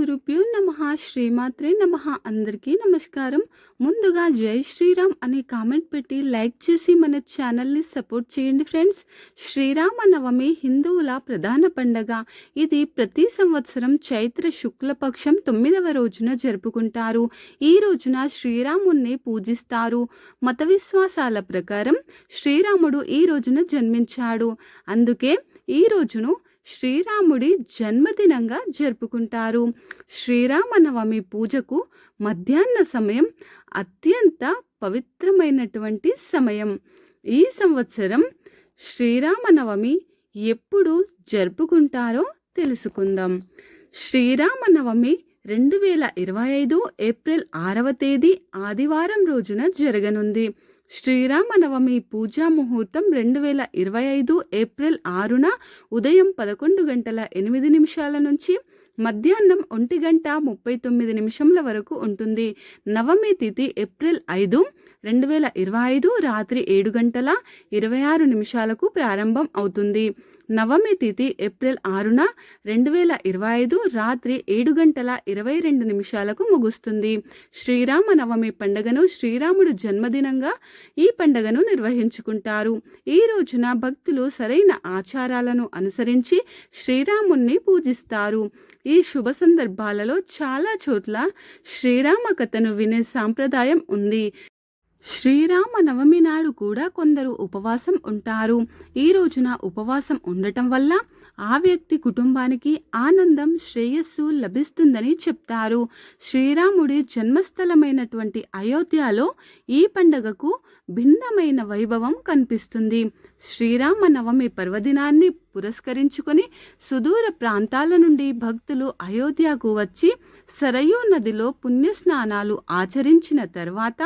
గురుభ్యో నమ. శ్రీమాత్రే నమ. అందరికీ నమస్కారం. ముందుగా జై శ్రీరామ్ అనే కామెంట్ పెట్టి లైక్ చేసి మన ఛానల్ని సపోర్ట్ చేయండి ఫ్రెండ్స్. శ్రీరామ నవమి హిందువుల ప్రధాన పండగ. ఇది ప్రతి సంవత్సరం చైత్ర శుక్లపక్షం తొమ్మిదవ రోజున జరుపుకుంటారు. ఈ రోజున శ్రీరాముణ్ణి పూజిస్తారు. మత విశ్వాసాల ప్రకారం శ్రీరాముడు ఈ రోజున జన్మించాడు. అందుకే ఈ రోజును శ్రీరాముడి జన్మదినంగా జరుపుకుంటారు. శ్రీరామనవమి పూజకు మధ్యాహ్న సమయం అత్యంత పవిత్రమైనటువంటి సమయం. ఈ సంవత్సరం శ్రీరామనవమి ఎప్పుడు జరుపుకుంటారో తెలుసుకుందాం. శ్రీరామనవమి రెండు వేల ఇరవై ఐదు ఏప్రిల్ ఆరవ తేదీ ఆదివారం రోజున జరగనుంది. శ్రీరామనవమి పూజా ముహూర్తం రెండు వేల ఇరవై ఐదు ఏప్రిల్ ఆరున ఉదయం పదకొండు గంటల ఎనిమిది నిమిషాల నుంచి మధ్యాహ్నం ఒంటి గంట ముప్పై తొమ్మిది నిమిషంల వరకు ఉంటుంది. నవమి తిథి ఏప్రిల్ ఐదు రెండు వేల ఇరవై ఐదు రాత్రి ఏడు గంటల ఇరవై ఆరు నిమిషాలకు ప్రారంభం అవుతుంది. నవమి తిథి ఏప్రిల్ ఆరున రెండు వేల ఇరవై ఐదు రాత్రి ఏడు గంటల ఇరవై రెండు నిమిషాలకు ముగుస్తుంది. శ్రీరామ నవమి పండుగను శ్రీరాముడు జన్మదినంగా ఈ పండుగను నిర్వహించుకుంటారు. ఈ రోజున భక్తులు సరైన ఆచారాలను అనుసరించి శ్రీరాముణ్ణి పూజిస్తారు. ఈ శుభ సందర్భాలలో చాలా చోట్ల శ్రీరామ కథను వినే సాంప్రదాయం ఉంది. శ్రీరామ నవమి నాడు కూడా కొందరు ఉపవాసం ఉంటారు. ఈ రోజున ఉపవాసం ఉండటం వల్ల ఆ వ్యక్తి కుటుంబానికి ఆనందం శ్రేయస్సు లభిస్తుందని చెప్తారు. శ్రీరాముడి జన్మస్థలమైనటువంటి అయోధ్యలో ఈ పండగకు భిన్నమైన వైభవం కనిపిస్తుంది. శ్రీరామ నవమి పర్వదినాన్ని పురస్కరించుకొని సుదూర ప్రాంతాల నుండి భక్తులు అయోధ్యకు వచ్చి సరయూ నదిలో పుణ్యస్నానాలు ఆచరించిన తర్వాత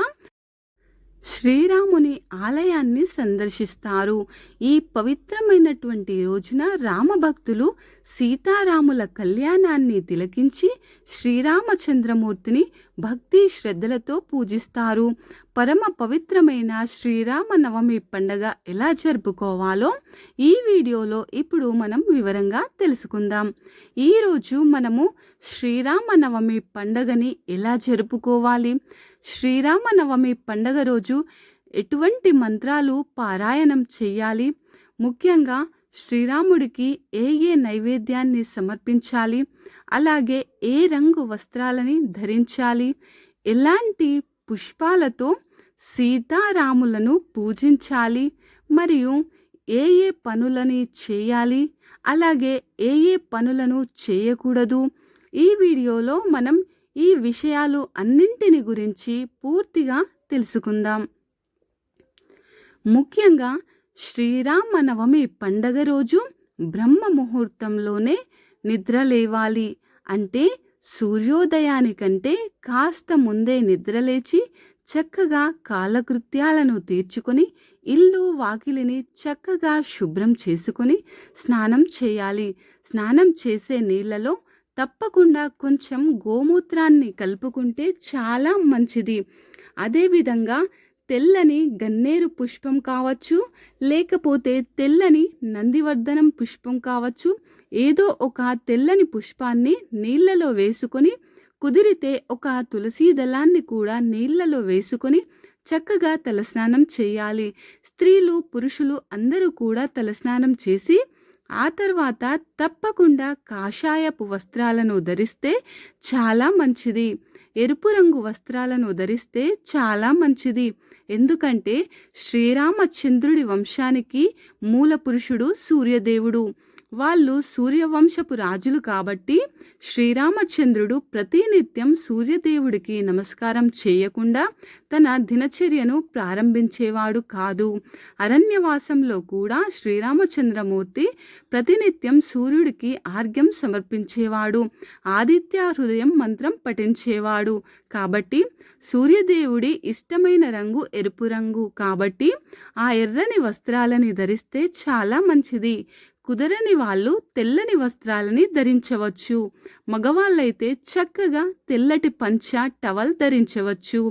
శ్రీరాముని ఆలయాన్ని సందర్శిస్తారు. ఈ పవిత్రమైనటువంటి రోజున రామభక్తులు సీతారాముల కళ్యాణాన్ని తిలకించి శ్రీరామచంద్రమూర్తిని భక్తి శ్రద్ధలతో పూజిస్తారు. పరమ పవిత్రమైన శ్రీరామ నవమి పండగ ఎలా జరుపుకోవాలో ఈ వీడియోలో ఇప్పుడు మనం వివరంగా తెలుసుకుందాం. ఈరోజు మనము శ్రీరామ నవమి పండగని ఎలా జరుపుకోవాలి? శ్రీరామనవమి పండగ రోజు ఎటువంటి మంత్రాలు పారాయణం చేయాలి? ముఖ్యంగా శ్రీరాముడికి ఏ ఏ నైవేద్యాన్ని సమర్పించాలి? అలాగే ఏ రంగు వస్త్రాలని ధరించాలి? ఎలాంటి పుష్పాలతో సీతారాములను పూజించాలి? మరియు ఏ ఏ పనులని చేయాలి? అలాగే ఏ ఏ పనులను చేయకూడదు? ఈ వీడియోలో మనం ఈ విషయాలు అన్నింటిని గురించి పూర్తిగా తెలుసుకుందాం. ముఖ్యంగా శ్రీరామ నవమి పండగ రోజు బ్రహ్మ ముహూర్తంలోనే నిద్ర లేవాలి అంటే సూర్యోదయానికంటే కాస్త ముందే నిద్రలేచి చక్కగా కాలకృత్యాలను తీర్చుకొని ఇల్లు వాకిలిని చక్కగా శుభ్రం చేసుకొని స్నానం చేయాలి. స్నానం చేసే నీళ్ళలో తప్పకుండా కొంచెం గోమూత్రాన్ని కలుపుకుంటే చాలా మంచిది. అదేవిధంగా తెల్లని గన్నేరు పుష్పం కావచ్చు లేకపోతే తెల్లని నందివర్ధనం పుష్పం కావచ్చు. ఏదో ఒక తెల్లని పుష్పాన్ని నీళ్ళలో వేసుకొని కుదిరితే ఒక తులసీ దళాన్ని కూడా నీళ్ళలో వేసుకొని చక్కగా తలస్నానం చేయాలి. స్త్రీలు పురుషులు అందరూ కూడా తలస్నానం చేసి ఆ తర్వాత తప్పకుండా కాషాయపు వస్త్రాలను ధరిస్తే చాలా మంచిది. ఎరుపు రంగు వస్త్రాలను ధరిస్తే చాలా మంచిది. ఎందుకంటే శ్రీరామచంద్రుడి వంశానికి మూల పురుషుడు సూర్యదేవుడు. వాళ్ళు సూర్యవంశపు రాజులు కాబట్టి శ్రీరామచంద్రుడు ప్రతినిత్యం సూర్యదేవుడికి నమస్కారం చేయకుండా తన దినచర్యను ప్రారంభించేవాడు కాదు. అరణ్యవాసంలో కూడా శ్రీరామచంద్రమూర్తి ప్రతినిత్యం సూర్యుడికి ఆర్ఘ్యం సమర్పించేవాడు. ఆదిత్య హృదయం మంత్రం పఠించేవాడు. కాబట్టి సూర్యదేవుడి ఇష్టమైన రంగు ఎరుపు రంగు. కాబట్టి ఆ ఎర్రని వస్త్రాలని ధరిస్తే చాలా మంచిది. కుదరని వాళ్ళు తెల్లని వస్త్రాలని ధరించవచ్చు. మగవాళ్ళైతే చక్కగా తెల్లటి పంచ టవల్ ధరించవచ్చు.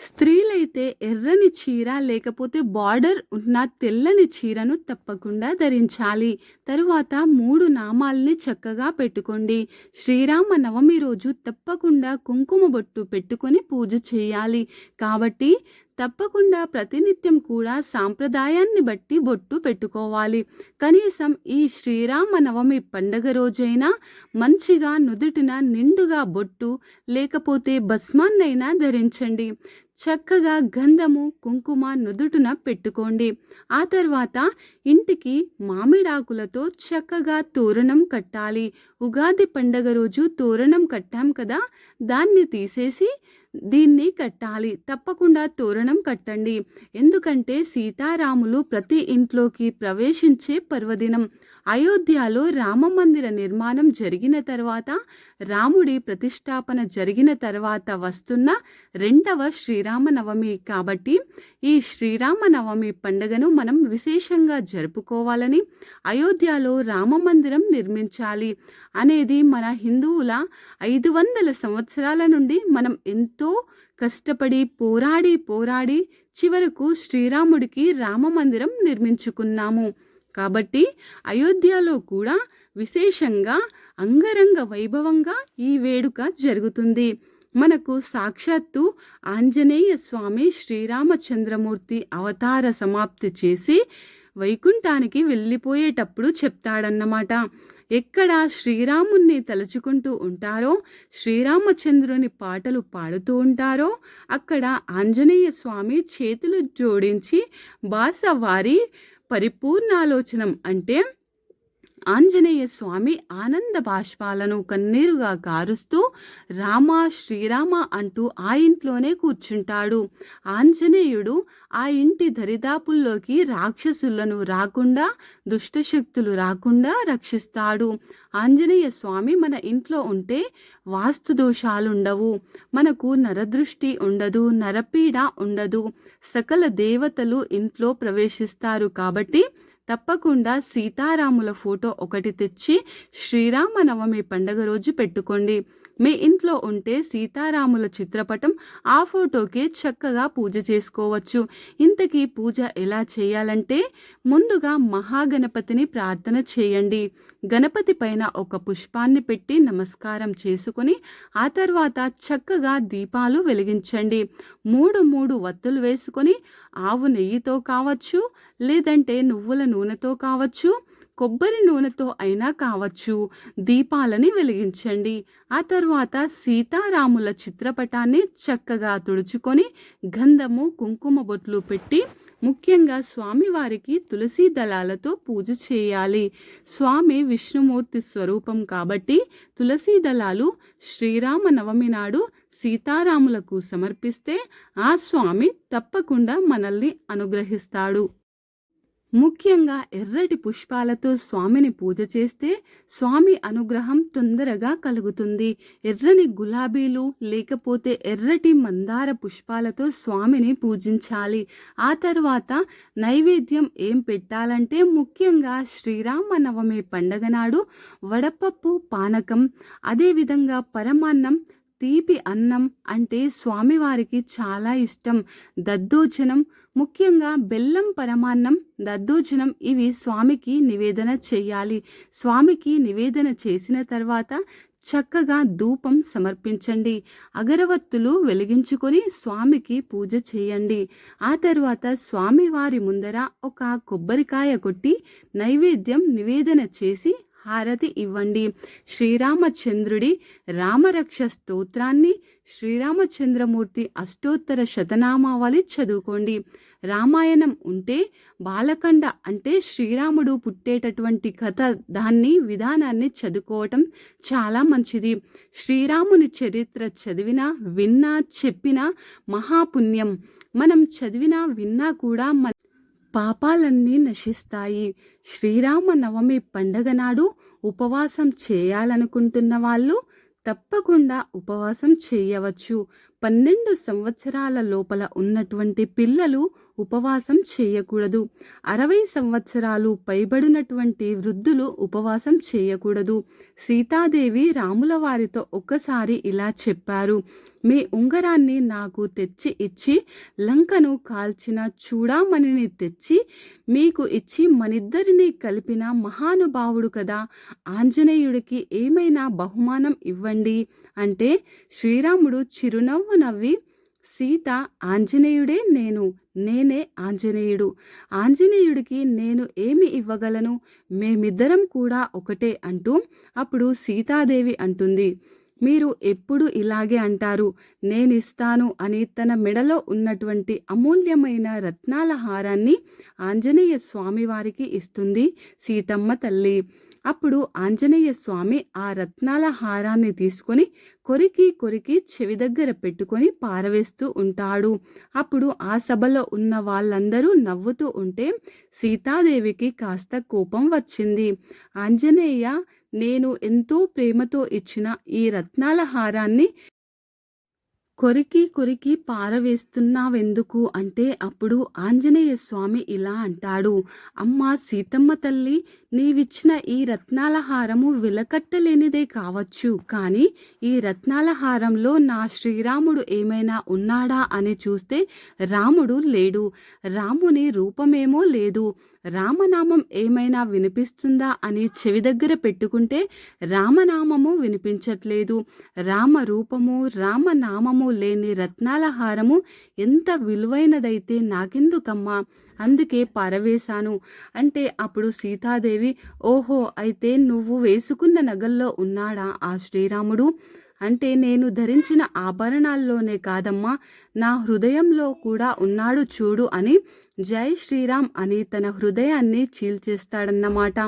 స్త్రీలైతే ఎర్రని చీర లేకపోతే బార్డర్ ఉన్న తెల్లని చీరను తప్పకుండా ధరించాలి. తరువాత మూడు నామాల్ని చక్కగా పెట్టుకోండి. శ్రీరామ నవమి రోజు తప్పకుండా కుంకుమ బొట్టు పెట్టుకొని పూజ చేయాలి. కాబట్టి తప్పకుండా ప్రతినిత్యం కూడా సాంప్రదాయాన్ని బట్టి బొట్టు పెట్టుకోవాలి. కనీసం ఈ శ్రీరామ నవమి పండగ రోజైనా మంచిగా నుదుటిన నిండుగా బొట్టు లేకపోతే భస్మాన్నైనా ధరించండి. చక్కగా గంధము కుంకుమ నుదుటున పెట్టుకోండి. ఆ తర్వాత ఇంటికి మామిడాకులతో చక్కగా తోరణం కట్టాలి. ఉగాది పండగ రోజు తోరణం కట్టాం కదా? దాన్ని తీసేసి దీన్ని కట్టాలి. తప్పకుండా తోరణం కట్టండి. ఎందుకంటే సీతారాములు ప్రతి ఇంట్లోకి ప్రవేశించే పర్వదినం. అయోధ్యలో రామ మందిర నిర్మాణం జరిగిన తర్వాత రాముడి ప్రతిష్టాపన జరిగిన తర్వాత వస్తున్న రెండవ శ్రీరామనవమి. కాబట్టి ఈ శ్రీరామనవమి పండుగను మనం విశేషంగా జరుపుకోవాలని అయోధ్యలో రామ మందిరం నిర్మించాలి. అనేది మన హిందువుల ఐదు వందల సంవత్సరాల నుండి మనం ఎంతో కష్టపడి పోరాడి పోరాడి చివరకు శ్రీరాముడికి రామ మందిరం నిర్మించుకున్నాము. కాబట్టి అయోధ్యలో కూడా విశేషంగా అంగరంగ వైభవంగా ఈ వేడుక జరుగుతుంది. మనకు సాక్షాత్తు ఆంజనేయ స్వామి శ్రీరామచంద్రమూర్తి అవతార సమాప్తి చేసి వైకుంఠానికి వెళ్ళిపోయేటప్పుడు చెప్తాడన్నమాట. ఎక్కడ శ్రీరాముణ్ణి తలుచుకుంటూ ఉంటారో శ్రీరామచంద్రుని పాటలు పాడుతూ ఉంటారో అక్కడ ఆంజనేయ స్వామి చేతులు జోడించి బాస వారి పరిపూర్ణాలోచనం అంటే ఆంజనేయ స్వామి ఆనంద బాష్పాలను కన్నీరుగా కారుస్తూ రామ శ్రీరామ అంటూ ఆ ఇంట్లోనే కూర్చుంటాడు. ఆంజనేయుడు ఆ ఇంటి దరిదాపుల్లోకి రాక్షసులను రాకుండా దుష్టశక్తులు రాకుండా రక్షిస్తాడు. ఆంజనేయ స్వామి మన ఇంట్లో ఉంటే వాస్తు దోషాలుండవు. మనకు నరదృష్టి ఉండదు నరపీడ ఉండదు. సకల దేవతలు ఇంట్లో ప్రవేశిస్తారు కాబట్టి తప్పకుండా సీతారాముల ఫోటో ఒకటి తెచ్చి శ్రీరామనవమి పండగ రోజు పెట్టుకోండి. మీ ఇంట్లో ఉంటే సీతారాముల చిత్రపటం ఆ ఫోటోకి చక్కగా పూజ చేసుకోవచ్చు. ఇంతకీ పూజ ఎలా చేయాలంటే ముందుగా మహాగణపతిని ప్రార్థన చేయండి. గణపతి పైన ఒక పుష్పాన్ని పెట్టి నమస్కారం చేసుకుని ఆ తర్వాత చక్కగా దీపాలు వెలిగించండి. మూడు మూడు వత్తులు వేసుకొని ఆవు నెయ్యితో కావచ్చు లేదంటే నువ్వుల నూనెతో కావచ్చు కొబ్బరి నూనెతో అయినా కావచ్చు దీపాలని వెలిగించండి. ఆ తర్వాత సీతారాముల చిత్రపటాన్ని చక్కగా తుడుచుకొని గంధము కుంకుమ బొట్లు పెట్టి ముఖ్యంగా స్వామివారికి తులసి దళాలతో పూజ చేయాలి. స్వామి విష్ణుమూర్తి స్వరూపం కాబట్టి తులసి దళాలు శ్రీరామ నవమి నాడు సీతారాములకు సమర్పిస్తే ఆ స్వామి తప్పకుండా మనల్ని అనుగ్రహిస్తాడు. ముఖ్యంగా ఎర్రటి పుష్పాలతో స్వామిని పూజ చేస్తే స్వామి అనుగ్రహం తొందరగా కలుగుతుంది. ఎర్రని గులాబీలు లేకపోతే ఎర్రటి మందార పుష్పాలతో స్వామిని పూజించాలి. ఆ తర్వాత నైవేద్యం ఏం పెట్టాలంటే ముఖ్యంగా శ్రీరామ నవమి పండగ నాడు వడపప్పు పానకం అదేవిధంగా పరమాన్నం తీపి అన్నం అంటే స్వామివారికి చాలా ఇష్టం. దద్దోజనం ముఖ్యంగా బెల్లం పరమాన్నం దద్దోజనం ఇవి స్వామికి నివేదన చేయాలి. స్వామికి నివేదన చేసిన తర్వాత చక్కగా ధూపం సమర్పించండి. అగరవత్తులు వెలిగించుకొని స్వామికి పూజ చేయండి. ఆ తర్వాత స్వామివారి ముందర ఒక కొబ్బరికాయ కొట్టి నైవేద్యం నివేదన చేసి హారతి ఇవ్వండి. శ్రీరామచంద్రుడి రామరక్ష స్తోత్రాన్ని శ్రీరామచంద్రమూర్తి అష్టోత్తర శతనామావళి చదువుకోండి. రామాయణం ఉంటే బాలకండ అంటే శ్రీరాముడు పుట్టేటటువంటి కథ దాన్ని విధానాన్ని చదువుకోవటం చాలా మంచిది. శ్రీరాముని చరిత్ర చదివినా విన్నా చెప్పినా మహాపుణ్యం. మనం చదివినా విన్నా కూడా మన పాపాలన్నీ నశిస్తాయి. శ్రీరామ నవమి పండగ నాడు ఉపవాసం చేయాలనుకుంటున్న వాళ్ళు తప్పకుండా ఉపవాసం చేయవచ్చు. పన్నెండు సంవత్సరాల లోపల ఉన్నటువంటి పిల్లలు ఉపవాసం చేయకూడదు. అరవై సంవత్సరాలు పైబడినటువంటి వృద్ధులు ఉపవాసం చేయకూడదు. సీతాదేవి రాముల వారితో ఒక్కసారి ఇలా చెప్పారు. మీ ఉంగరాన్ని నాకు తెచ్చి ఇచ్చి లంకను కాల్చిన చూడామణిని తెచ్చి మీకు ఇచ్చి మనిద్దరిని కలిపిన మహానుభావుడు కదా. ఆంజనేయుడికి ఏమైనా బహుమానం ఇవ్వండి. అంటే శ్రీరాముడు చిరునవ్వు నవ్వి సీత ఆంజనేయుడే నేను నేనే ఆంజనేయుడు. ఆంజనేయుడికి నేను ఏమి ఇవ్వగలను? మేమిద్దరం కూడా ఒకటే అంటూ అప్పుడు సీతాదేవి అంటుంది. మీరు ఎప్పుడు ఇలాగే అంటారు? నేనిస్తాను అని తన మెడలో ఉన్నటువంటి అమూల్యమైన రత్నాల హారాన్ని ఆంజనేయ స్వామి వారికి ఇస్తుంది సీతమ్మ తల్లి. అప్పుడు ఆంజనేయ స్వామి ఆ రత్నాల హారాన్ని తీసుకొని కొరికి కొరికి చెవి దగ్గర పెట్టుకొని పారవేస్తూ ఉంటాడు. అప్పుడు ఆ సభలో ఉన్న వాళ్ళందరూ నవ్వుతూ ఉంటే సీతాదేవికి కాస్త కోపం వచ్చింది. ఆంజనేయ నేను ఎంతో ప్రేమతో ఇచ్చిన ఈ రత్నాల హారాన్ని కొరికి కొరికి పారవేస్తున్నావెందుకు అంటే అప్పుడు ఆంజనేయ స్వామి ఇలా అంటాడు అమ్మా సీతమ్మ తల్లి నీవిచ్చిన ఈ రత్నాల హారము వెలకట్టలేనిదే కావచ్చు. కానీ ఈ రత్నాల హారంలో నా శ్రీరాముడు ఏమైనా ఉన్నాడా అని చూస్తే రాముడు లేడు. రాముని రూపమేమో లేదు. రామనామం ఏమైనా వినిపిస్తుందా అని చెవి దగ్గర పెట్టుకుంటే రామనామము వినిపించట్లేదు. రామ రూపము రామనామము లేని రత్నాల హారము ఎంత విలువైనదైతే నాకెందుకమ్మా? అందుకే పారవేశాను. అంటే అప్పుడు సీతాదేవి ఓహో అయితే నువ్వు వేసుకున్న నగల్లో ఉన్నాడా ఆ శ్రీరాముడు? అంటే నేను ధరించిన ఆభరణాల్లోనే కాదమ్మా. నా హృదయంలో కూడా ఉన్నాడు చూడు అని జై శ్రీరామ్ అని తన హృదయాన్ని చీల్చేస్తాడన్నమాట.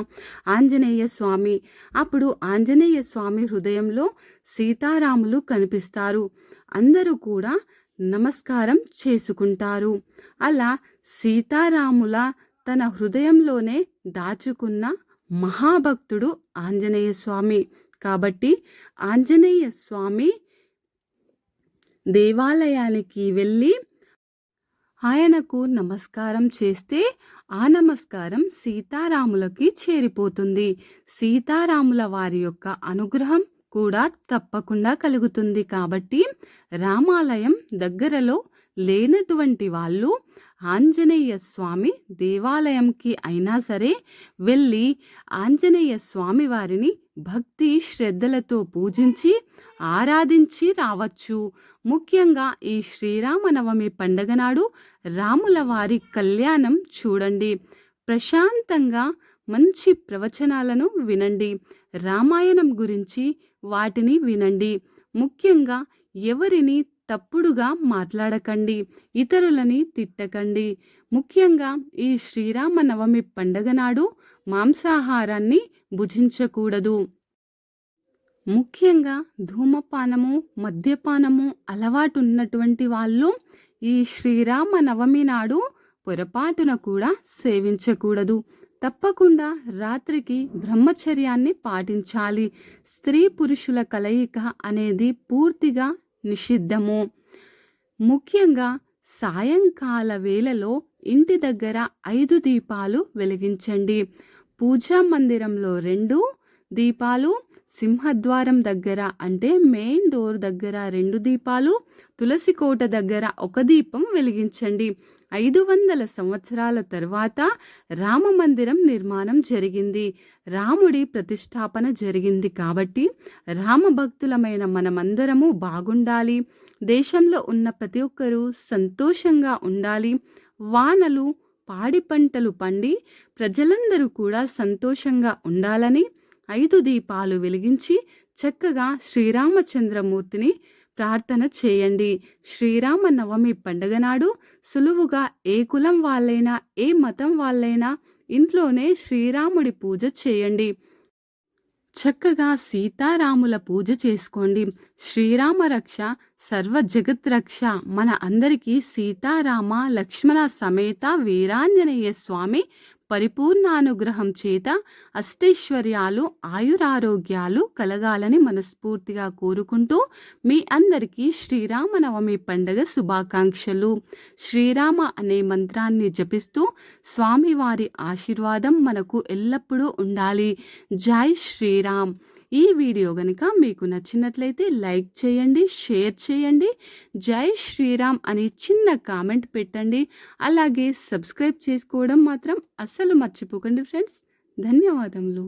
ఆంజనేయ స్వామి. అప్పుడు ఆంజనేయ స్వామి హృదయంలో సీతారాములు కనిపిస్తారు. అందరూ కూడా నమస్కారం చేసుకుంటారు. అలా సీతారాముల తన హృదయంలోనే దాచుకున్న మహాభక్తుడు ఆంజనేయ స్వామి. కాబట్టి ఆంజనేయ స్వామి దేవాలయానికి వెళ్ళి ఆయనకు నమస్కారం చేస్తే ఆ నమస్కారం సీతారాములకి చేరిపోతుంది. సీతారాముల వారి యొక్క అనుగ్రహం కూడా తప్పకుండా కలుగుతుంది. కాబట్టి రామాలయం దగ్గరలో లేనటువంటి వాళ్ళు ఆంజనేయ స్వామి దేవాలయంకి అయినా సరే వెళ్ళి ఆంజనేయ స్వామి వారిని భక్తి శ్రద్ధలతో పూజించి ఆరాధించి రావచ్చు. ముఖ్యంగా ఈ శ్రీరామనవమి పండగ నాడు రాముల వారి కళ్యాణం చూడండి. ప్రశాంతంగా మంచి ప్రవచనాలను వినండి. రామాయణం గురించి వాటిని వినండి. ముఖ్యంగా ఎవరిని తప్పుడుగా మాట్లాడకండి ఇతరులని తిట్టకండి. ముఖ్యంగా ఈ శ్రీరామ నవమి పండగ నాడు మాంసాహారాన్ని భుజించకూడదు. ముఖ్యంగా ధూమపానము మద్యపానము అలవాటు ఉన్నటువంటి వాళ్ళు ఈ శ్రీరామ నవమి నాడు పొరపాటున కూడా సేవించకూడదు. తప్పకుండా రాత్రికి బ్రహ్మచర్యాన్ని పాటించాలి. స్త్రీ పురుషుల కలయిక అనేది పూర్తిగా నిషిద్ధము. ముఖ్యంగా సాయంకాల వేళలో ఇంటి దగ్గర ఐదు దీపాలు వెలిగించండి. పూజా మందిరంలో రెండు దీపాలు సింహద్వారం దగ్గర అంటే మెయిన్ డోర్ దగ్గర రెండు దీపాలు తులసి కోట దగ్గర ఒక దీపం వెలిగించండి. ఐదు వందల సంవత్సరాల తర్వాత రామ మందిరం నిర్మాణం జరిగింది. రాముడి ప్రతిష్టాపన జరిగింది కాబట్టి రామ భక్తులమైన మనమందరము బాగుండాలి. దేశంలో ఉన్న ప్రతి ఒక్కరూ సంతోషంగా ఉండాలి. వానలు పాడి పంటలు పండి ప్రజలందరూ కూడా సంతోషంగా ఉండాలని ఐదు దీపాలు వెలిగించి చక్కగా శ్రీరామచంద్రమూర్తిని ప్రార్థన చేయండి. శ్రీరామ నవమి పండుగ నాడు సులువుగా ఏ కులం వాళ్ళైనా ఏ మతం వాళ్ళైనా ఇంట్లోనే శ్రీరాముడి పూజ చేయండి. చక్కగా సీతారాముల పూజ చేసుకోండి. శ్రీరామ రక్ష సర్వ జగత్ రక్ష మన అందరికీ సీతారామ లక్ష్మణ సమేత వీరాంజనేయ స్వామి పరిపూర్ణానుగ్రహం చేత అష్టైశ్వర్యాలు ఆయురారోగ్యాలు కలగాలని మనస్ఫూర్తిగా కోరుకుంటూ మీ అందరికీ శ్రీరామనవమి పండగ శుభాకాంక్షలు. శ్రీరామ అనే మంత్రాన్ని జపిస్తూ స్వామివారి ఆశీర్వాదం మనకు ఎల్లప్పుడూ ఉండాలి. జై శ్రీరామ్. ఈ వీడియో కనుక మీకు నచ్చినట్లయితే లైక్ చేయండి షేర్ చేయండి జై శ్రీరామ్ అని చిన్న కామెంట్ పెట్టండి. అలాగే సబ్స్క్రైబ్ చేసుకోవడం మాత్రం అస్సలు మర్చిపోకండి ఫ్రెండ్స్. ధన్యవాదములు.